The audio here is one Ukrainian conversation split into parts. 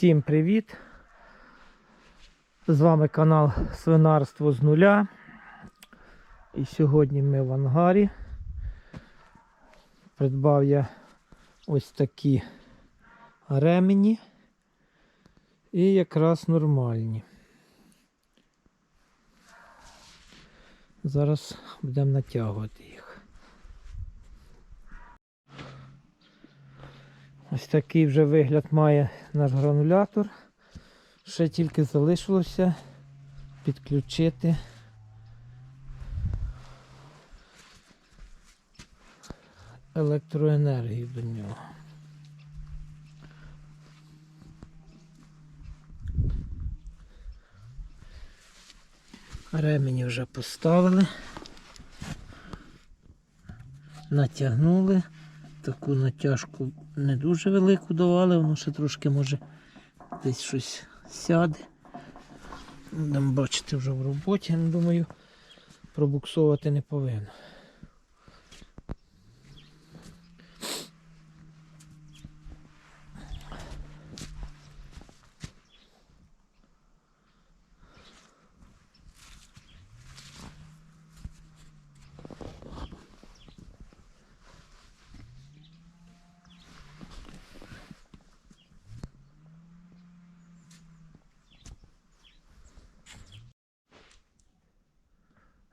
Всім привіт! З вами канал Свинарство з нуля. І сьогодні ми в ангарі. Придбав я ось такі ремені. І якраз нормальні. Зараз будемо натягувати їх. Ось такий вже вигляд має наш гранулятор. Ще тільки залишилося підключити електроенергію до нього. Ремені вже поставили. Натягнули. Таку натяжку не дуже велику давали, воно ще трошки може десь щось сяде. Будемо бачити вже в роботі, я думаю, пробуксовувати не повинно.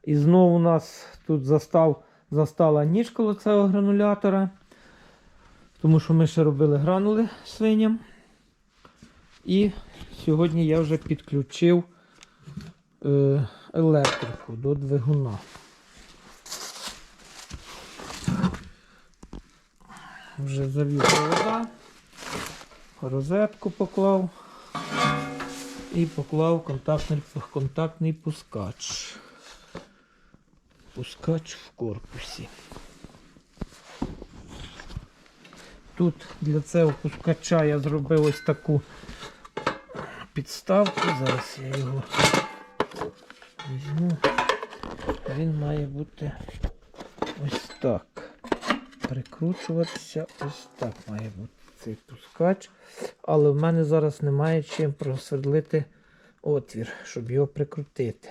І знову у нас тут застав, застала ніж коло цього гранулятора. Тому що ми ще робили гранули свиням. І сьогодні я вже підключив е, електрику до двигуна. Вже завів провода, розетку поклав і поклав контактний, контактний пускач пускач в корпусі. Тут для цього пускача я зробив ось таку підставку. Зараз я його візьму. Він має бути ось так. Прикручуватися ось так має бути цей пускач. Але в мене зараз немає чим просвердлити отвір, щоб його прикрутити.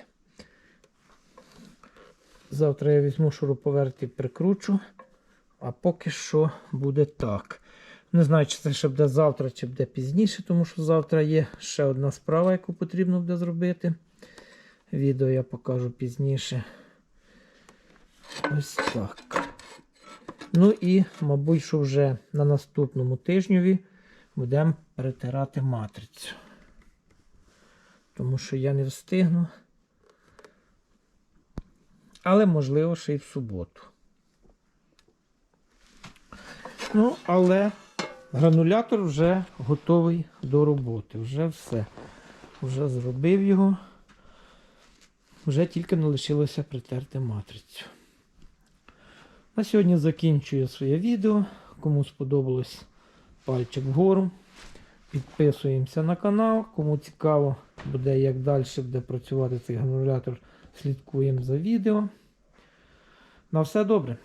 Завтра я візьму шуруповерт і прикручу. А поки що буде так. Не знаю, чи це ще буде завтра, чи буде пізніше, тому що завтра є ще одна справа, яку потрібно буде зробити. Відео я покажу пізніше. Ось так. Ну і, мабуть, що вже на наступному тижневі будемо перетирати матрицю. Тому що я не встигну але можливо ще й в суботу. Ну, але гранулятор вже готовий до роботи. Вже все. Вже зробив його. Вже тільки не лишилося притерти матрицю. На сьогодні закінчую своє відео. Кому сподобалось пальчик вгору. Підписуємося на канал. Кому цікаво буде, як далі буде працювати цей гранулятор слідкуємо за відео. На все добре.